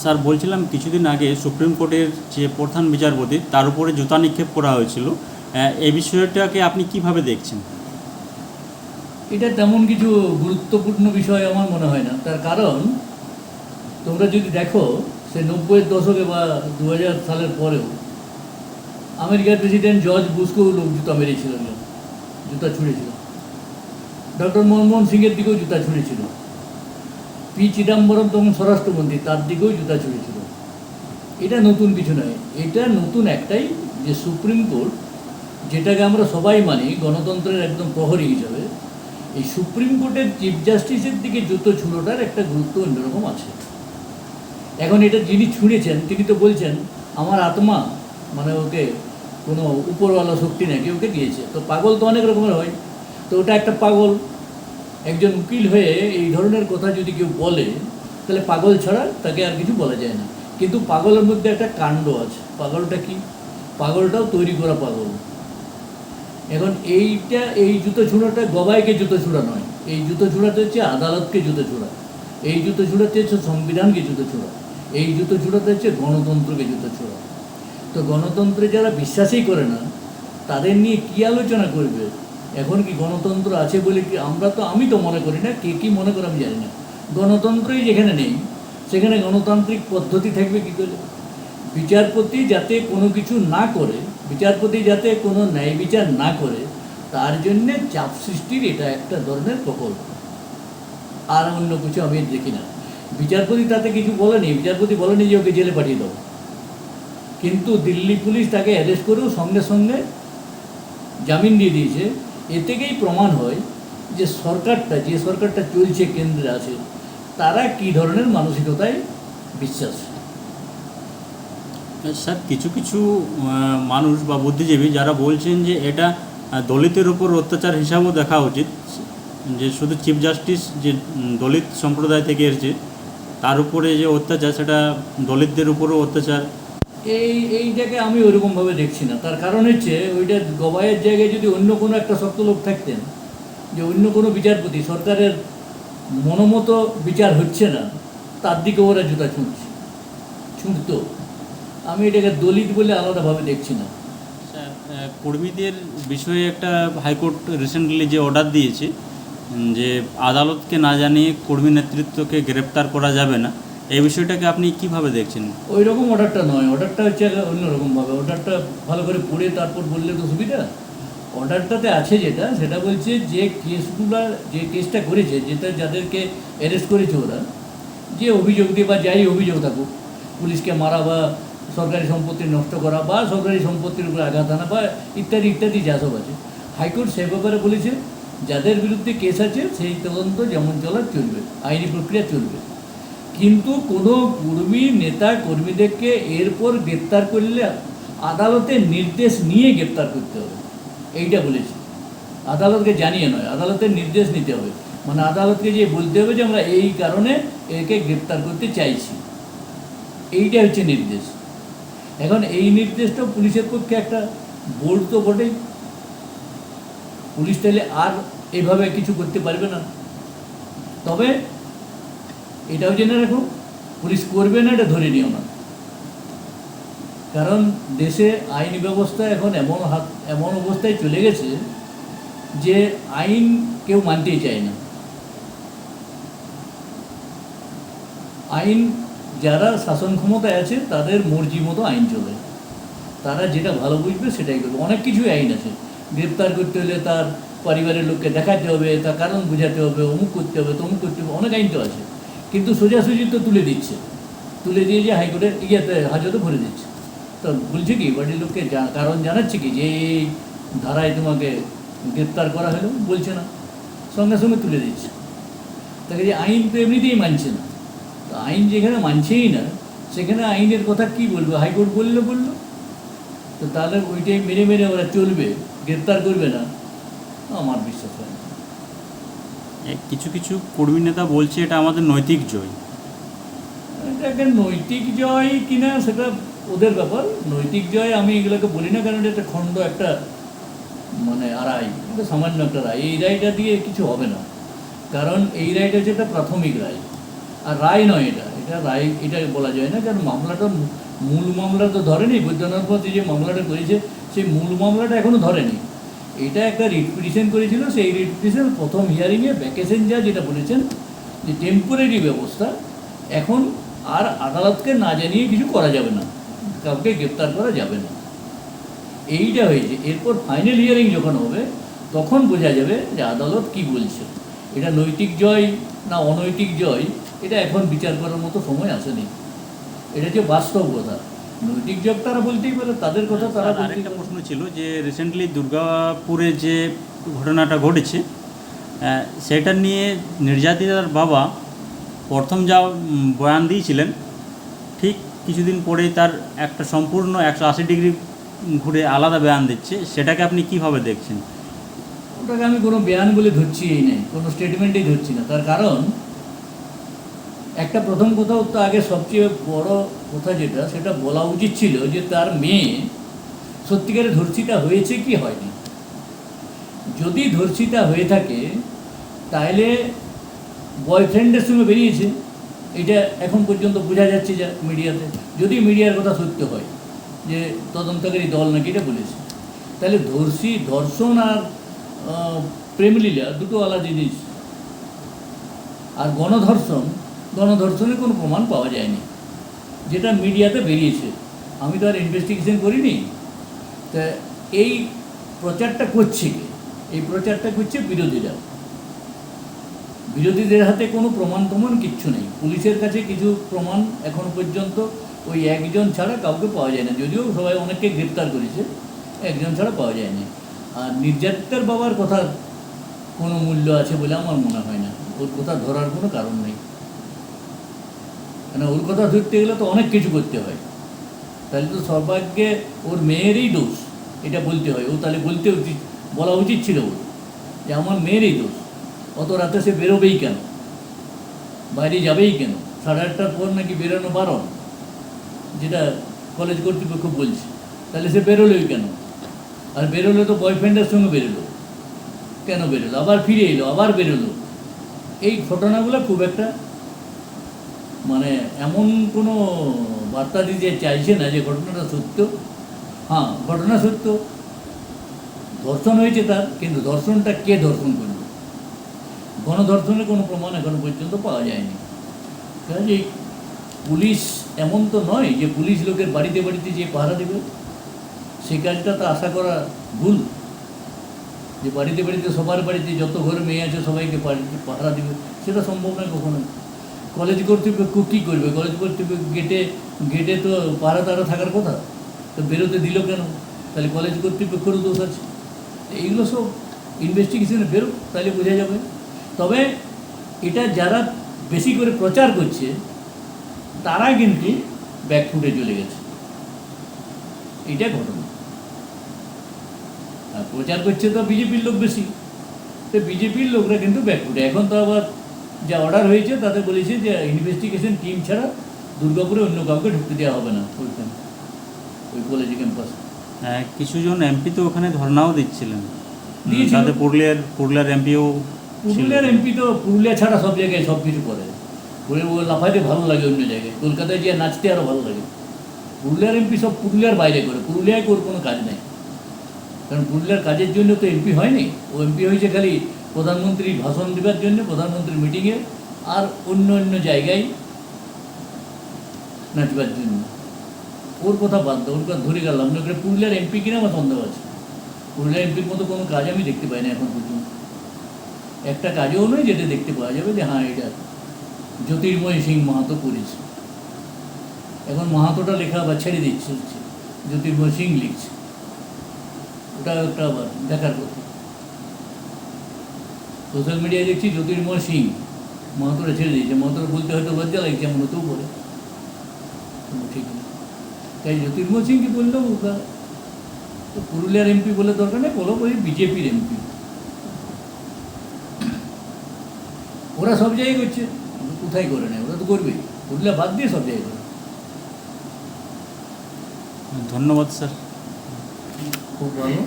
Sir, বলছিলাম কিছুদিন আগে সুপ্রিম কোর্টের যে প্রধান বিচারপতি, তার উপরে জুতা নিক্ষেপ করা হয়েছিল। এই বিষয়টাকে আপনি কীভাবে দেখছেন? এটা তেমন কিছু গুরুত্বপূর্ণ বিষয় আমার মনে হয় না। তার কারণ, তোমরা যদি দেখো, সে নব্বইয়ের দশকে বা দু হাজার সালের পরেও আমেরিকার প্রেসিডেন্ট জর্জ বুশকেও লোক জুতা মেরেছিল লোক জুতা ছুঁড়েছিল। ডক্টর মনমোহন সিংয়ের দিকেও জুতা ছুঁড়েছিল। পি চিদাম্বরম তখন স্বরাষ্ট্রমন্ত্রী, তার দিকেও জুতা ছুঁড়েছিল এটা নতুন কিছু নয়। এটা নতুন একটাই যে সুপ্রিম কোর্ট, যেটাকে আমরা সবাই মানি, গণতন্ত্রের একদম প্রহরী হিসাবে, এই সুপ্রিম কোর্টের চিফ জাস্টিসের দিকে জুতো ছুঁড়োটার একটা গুরুত্ব অন্যরকম আছে। এখন এটা যিনি ছুঁড়েছেন, তিনি তো বলছেন, আমার আত্মা মানে ওকে, কোনো উপরওয়ালা শক্তি নাকি ওকে দিয়েছে। তো পাগল তো অনেক রকমের হয়। তো ওটা একটা পাগল একজন উকিল হয়ে এই ধরনের কথা যদি কেউ বলে, তাহলে পাগল ছাড়া তাকে আর কিছু বলা যায় না। কিন্তু পাগলের মধ্যে একটা কাণ্ড আছে। পাগলটা কি? পাগলটাও তৈরি করা পাগল। এখন এইটা, এই জুতো ছুঁড়োটা গবাইকে জুতো ছুঁড়া নয়। এই জুতো ছুঁড়াতে হচ্ছে আদালতকে জুতো ছুঁড়া। এই জুতো ছুঁড়াতে হচ্ছে সংবিধানকে জুতো ছুঁড়া। এই জুতো ছুঁড়াতে হচ্ছে গণতন্ত্রকে জুতো ছুঁড়া। তো গণতন্ত্রে যারা বিশ্বাসই করে না, তাদের নিয়ে কী আলোচনা করবে? এখন কি গণতন্ত্র আছে বলে কি আমরা তো, আমি তো মনে করি না, কে কী মনে করে আমি জানি না। গণতন্ত্রই যেখানে নেই, সেখানে গণতান্ত্রিক পদ্ধতি থাকবে কী করে? বিচারপতি যাতে কোনো কিছু না করে, বিচারপতি যাতে কোনো ন্যায় বিচার না করে, তার জন্যে চাপ সৃষ্টির এটা একটা ধরনের প্রকল্প। আর অন্য কিছু আমি দেখি না। বিচারপতি তাতে কিছু বলেনি, বিচারপতি বলেনি যে ওকে জেলে পাঠিয়ে দাও কিন্তু দিল্লি পুলিশ তাকে অ্যারেস্ট করেও সঙ্গে সঙ্গে জামিন দিয়ে দিয়েছে। এ থেকেই প্রমাণ হয় যে সরকারটা যে সরকারটা চলছে, কেন্দ্রে আছে, তারা কী ধরনের মানসিকতায় বিশ্বাস? স্যার, কিছু কিছু মানুষ বা বুদ্ধিজীবী যারা বলছেন যে এটা দলিতের উপর অত্যাচার হিসাবেও দেখা উচিত, যে শুধু চিফ জাস্টিস যে দলিত সম্প্রদায় থেকে এসেছে, তার উপরে যে অত্যাচার, সেটা দলিতদের উপরও অত্যাচার এই এইটাকে আমি ওইরকমভাবে দেখছি না। তার কারণ হচ্ছে, ওইটা গবাইয়ের জায়গায় যদি অন্য কোনো একটা শক্ত লোক থাকতেন, যে অন্য কোনো বিচারপতি, সরকারের মনোমতো বিচার হচ্ছে না, তার দিকে ওরা জুতা ছুঁড়ছে। ছুঁড়তো। আমি এটাকে দলিত বলে আলাদাভাবে দেখছি না। কর্মীদের বিষয়ে একটা হাইকোর্ট রিসেন্টলি যে অর্ডার দিয়েছে যে আদালতকে না জানিয়ে কর্মী নেতৃত্বকে গ্রেপ্তার করা যাবে না এই বিষয়টাকে আপনি কীভাবে দেখছেন? ওই রকম অর্ডারটা নয়, অর্ডারটা হচ্ছে অন্যরকমভাবে। অর্ডারটা ভালো করে পড়ে তারপর বললে তো সুবিধা। অর্ডারটাতে আছে যেটা, সেটা বলছে যে কেসগুলো, যে কেসটা করেছে, যেটা যাদেরকে অ্যারেস্ট করেছে ওরা, যে অভিযোগ দিয়ে বা যাই অভিযোগ থাকুক, পুলিশকে মারা বা সরকারি সম্পত্তি নষ্ট করা বা সরকারি সম্পত্তির উপরে আঘাত আনা বা ইত্যাদি ইত্যাদি যা সব আছে। হাইকোর্ট সে ব্যাপারে বলেছে, যাদের বিরুদ্ধে কেস আছে, সেই তদন্ত যেমন চলার চলবে, আইনি প্রক্রিয়া চলবে। কিন্তু কোনো কর্মী নেতা কর্মীদেরকে এরপর গ্রেপ্তার করলে আদালতের নির্দেশ নিয়ে গ্রেপ্তার করতে হবে। এইটা বলেছি। আদালতকে জানিয়ে নয়, আদালতের নির্দেশ নিতে হবে। মানে আদালতকে যে বলতে হবে যে আমরা এই কারণে একে গ্রেপ্তার করতে চাইছি। এইটা হচ্ছে নির্দেশ। এখন এই নির্দেশটা পুলিশের পক্ষে একটা বোর্ড তো বটেই। পুলিশ তাহলে আর এভাবে কিছু করতে পারবে না। তবে এটাও জেনে রাখো, পুলিশ করবে না এটা ধরে নিও না। কারণ দেশে আইন ব্যবস্থা এখন এমন হাত, এমন অবস্থায় চলে গেছে যে আইন কেউ মানতেই চায় না। আইন, যারা শাসন ক্ষমতায় আছে, তাদের মর্জি মতো আইন চলে। তারা যেটা ভালো বুঝবে সেটাই করবে। অনেক কিছুই আইন আছে। গ্রেপ্তার করতে হলে তার পরিবারের লোককে দেখাতে হবে, তার কারণ বোঝাতে হবে, অমুক করতে হবে, তমুক করতে হবে, অনেক আইন তো আছে। কিন্তু সোজাসুজি তো তুলে দিচ্ছে। তুলে দিয়ে যে হাইকোর্টের ইয়েতে হাজতে ভরে দিচ্ছে। তো বলছে কি, বাড়ির লোককে কারণ জানাচ্ছে কি যে এই ধারায় তোমাকে গ্রেপ্তার করা হলো বলছে না। সঙ্গে সঙ্গে তুলে দিচ্ছে। তাকে যে আইন তো এমনিতেই মানছে না। তো আইন যেখানে মানছেই না, সেখানে আইনের কথা কি বলব? হাইকোর্ট বলল বলল। তো তাহলে ওইটাই মেরে মেরে ওরা চলবে, গ্রেপ্তার করবে না। আমার বিশ্বাস হয় না। কিছু কিছু কর্মী নেতা বলছে এটা আমাদের নৈতিক জয়। এটা একটা নৈতিক জয় কিনা সেটা ওদের ব্যাপার। নৈতিক জয় আমি এগুলোকে বলি না কারণ এটা খণ্ড, একটা মানে আড়াই এটা সামান্য একটা রায়। এই রায়টা দিয়ে কিছু হবে না। কারণ এই রায়টা হচ্ছে একটা প্রাথমিক রায়। আর রায় নয় এটা। এটা রায়, এটা বলা যায় না। কারণ মামলাটা মূল মামলা তো ধরেনি। বৈদ্যনাথ যে মামলাটা করেছে, সেই মূল মামলাটা এখনও ধরেনি। এটা একটা রিট পিটিশন করেছিল, সেই রিট পিটিশন প্রথম হিয়ারিংয়ে ভ্যাকেশন যা যেটা বলেছেন, যে টেম্পোরারি ব্যবস্থা, এখন আর আদালতকে না জানিয়ে কিছু করা যাবে না, কাউকে গ্রেপ্তার করা যাবে না। এইটা হয়েছে। এরপর ফাইনাল হিয়ারিং যখন হবে, তখন বোঝা যাবে যে আদালত কি বলছে। এটা নৈতিক জয় না অনৈতিক জয়, এটা এখন বিচার করার মতো সময় আসেনি। এটা যে বাস্তব কথা নৈতিক তারা বলতেই পারে তাদের কথা তারা আরেকটা পারে। প্রশ্ন ছিল যে রিসেন্টলি দুর্গাপুরে যে ঘটনাটা ঘটেছে সেটা নিয়ে নির্যাতিতার বাবা প্রথম যা বয়ান দিয়েছিলেন ঠিক কিছুদিন পরেই তার একটা সম্পূর্ণ একশো আশি ডিগ্রি ঘুরে আলাদা বয়ান দিচ্ছে সেটাকে আপনি কীভাবে দেখছেন ওটাকে আমি কোনো বয়ান বলে ধরছি এই নেই কোনো স্টেটমেন্টেই ধরছি না তার কারণ একটা প্রথম কথা তো আগে সবচেয়ে বড় কথা যেটা, সেটা বলা উচিত ছিল যে তার মেয়ে সত্যিকারে ধর্ষিতা হয়েছে কি হয়নি। যদি ধর্ষিতা হয়ে থাকে তাহলে বয়ফ্রেন্ডের সঙ্গে বেরিয়েছে। এটা এখন পর্যন্ত বোঝা যাচ্ছে যা মিডিয়াতে। যদি মিডিয়ার কথা সত্য হয়, যে তদন্তকারী দল নাকি এটা বলেছে। তাহলে ধর্ষী, ধর্ষণ আর প্রেমলীলা দুটো আলাদা জিনিস। আর গণধর্ষণ, গণধর্ষণের কোনো প্রমাণ পাওয়া যায়নি। যেটা মিডিয়াতে বেরিয়েছে। আমি তো আর ইনভেস্টিগেশন করিনি। তা এই প্রচারটা করছে কে? এই প্রচারটা করছে বিরোধীরা। বিরোধীদের হাতে কোনো প্রমাণ প্রমাণ কিচ্ছু নেই। পুলিশের কাছে কিছু প্রমাণ এখন পর্যন্ত ওই একজন ছাড়া কাউকে পাওয়া যায় না। যদিও সবাই অনেককে গ্রেপ্তার করেছে, একজন ছাড়া পাওয়া যায়নি। আর নির্যাতিতার বাবার কথার কোনো মূল্য আছে বলে আমার মনে হয় না। ওর কথা ধরার কোনো কারণ নেই। কেন ওর কথা ধরতে গেলে তো অনেক কিছু করতে হয়। তাহলে তো সর্বাগ্যে ওর মেয়েরই দোষ, এটা বলতে হয়। ও তাহলে বলতে উচিত, বলা উচিত ছিল ওর যে আমার মেয়েরই দোষ। অত রাতে সে বেরোবেই কেন? বাইরে যাবেই কেন? সাড়ে আটটার পর নাকি বেরোনো বারণ, যেটা কলেজ কর্তৃপক্ষ বলছে। তাহলে সে বেরোলোই কেন? আর বেরোলো তো বয়ফ্রেন্ডের সঙ্গে বেরোলো। কেন বেরোলো? আবার ফিরে এলো, আবার বেরোলো। এই ঘটনাগুলো খুব একটা মানে এমন কোনো বার্তা দিতে চাইছে না যে ঘটনাটা সত্য। হ্যাঁ ঘটনা সত্য। ধর্ষণ হয়েছে তার, কিন্তু ধর্ষণটা কে ধর্ষণ করল? গণধর্ষণের কোনো প্রমাণ এখনও পর্যন্ত পাওয়া যায়নি। কাজে পুলিশ এমন তো নয় যে পুলিশ লোকের বাড়িতে বাড়িতে যে পাহারা দেবে। সেই কাজটা তো আশা করা ভুল। যে বাড়িতে বাড়িতে সবার বাড়িতে যত ঘরে মেয়ে আছে সবাইকে পাহারা দেবে, সেটা সম্ভব নয় কখনো কলেজ কর্তৃপক্ষ কী করবে? কলেজ কর্তৃপক্ষ গেটে গেটে তো পাহারা তারা থাকার কথা। তো বেরোতে দিল কেন? তাহলে কলেজ কর্তৃপক্ষেরও দোষ আছে। এইগুলো সব ইনভেস্টিগেশনে বেরো তাহলে বোঝা যাবে। তবে এটা যারা বেশি করে প্রচার করছে, তারা কিন্তু ব্যাকফুটে চলে গেছে। এইটা ঘটনা। আর প্রচার করছে তো বিজেপির লোক বেশি। তো বিজেপির লোকরা কিন্তু ব্যাকফুটে এখন তো আবার যা অর্ডার হয়েছে তাতে বলেছে যে ইনভেস্টিগেশন টিম ছাড়া দুর্গাপুরে অন্য কাউকে ঢুকতে দেওয়া হবে না ওইখানে ওই কলেজ ক্যাম্পাসে কিছুজন এমপি তো ওখানে ধর্নাও দিচ্ছিলেন। তাতে পুরুলিয়ার পুরুলিয়ার এমপিও পুরুলিয়ার এমপি তো পুরুলিয়া ছাড়া সব জায়গায় সব কিছু করে। ও লাফাইতে ভালো লাগে অন্য জায়গায়। কলকাতায় গিয়ে নাচতে আরও ভালো লাগে। পুরুলিয়ার এমপি সব পুরুলিয়ার বাইরে করে পুরুলিয়ায় ওর কোনো কাজ নেই। কারণ পুরুলিয়ার কাজের জন্য তো এমপি হয়নি। ও এমপি হয়েছে খালি প্রধানমন্ত্রী ভাষণ দেওয়ার জন্য, প্রধানমন্ত্রীর মিটিংয়ে আর অন্য অন্য জায়গায় নাচবার জন্য। ওর কথা বাদ দাও, ওর কথা ধরে গেলাম। না, ওখানে পুরুলিয়ার এমপি কিনা আমার সন্দেহ আছে। পুরুলিয়ার এমপির মতো কোনো কাজ আমি দেখতে পাই না এখন পর্যন্ত। একটা কাজও নয় যেটা দেখতে পাওয়া যাবে যে হ্যাঁ এটা জ্যোতির্ময় সিং মাহাতো করেছে। এখন মাহাতোটা লেখা আবার ছেড়ে দিচ্ছে জ্যোতির্ময় সিং লিখছে। ওটা একটা আবার দেখার কথা। সোশ্যাল মিডিয়ায় দেখছি জ্যোতির্ময় সিং। মাহাতোটা ছেড়ে দিয়েছে। মাহাতোটা বলতে হয়তো লজ্জা লাগছে এমন হতেও বলে কোনো ঠিক নেই। তাই জ্যোতির্ময় সিংকে বললেও ওটা তো পুরুলিয়ার এমপি বলে দরকার নেই বলো ওই বিজেপির এমপি। ওরা সব জায়গায় করছে কোথায় করে নেয় ওরা তো করবেই পুরুলিয়া বাদ দিয়ে সব জায়গায় করে। ধন্যবাদ স্যার। খুব ভালো।